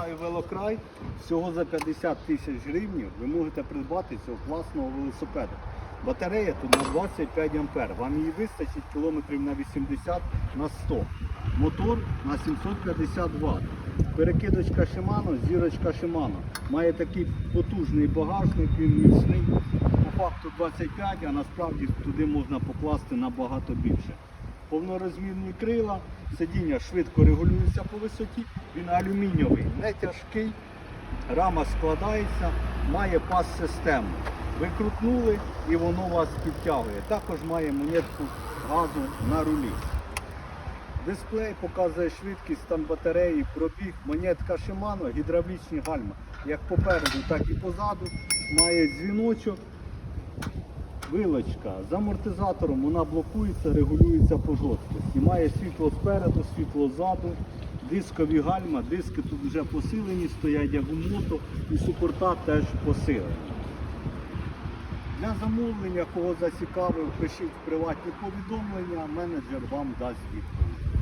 нагадаю, велокрай всього за 50 тисяч гривень ви можете придбати цього класного велосипеда. Батарея тут на 25 ампер. Вам її вистачить кілометрів на 80 на 100. Мотор на 750 Вт. Перекидочка Shimano, зірочка Shimano. Має такий потужний багажник, він міцний. По факту 25, а насправді туди можна покласти набагато більше. Повнорозмірні крила, сидіння швидко регулюється по висоті, він алюмінієвий, не тяжкий, рама складається, має пас-систему. Ви крутнули і воно вас підтягує. Також має монетку газу на рулі. Дисплей показує швидкість стан батареї, пробіг, монетка Shimano, гідравлічні гальма. Як попереду, так і позаду. Має дзвіночок, вилочка. З амортизатором вона блокується, регулюється по жорсткості. Має світло спереду, світло ззаду, дискові гальма, диски тут вже посилені, стоять як у мото і супорта теж посилені. Для замовлення, кого зацікавив, пишіть приватні повідомлення, менеджер вам дасть відповідь.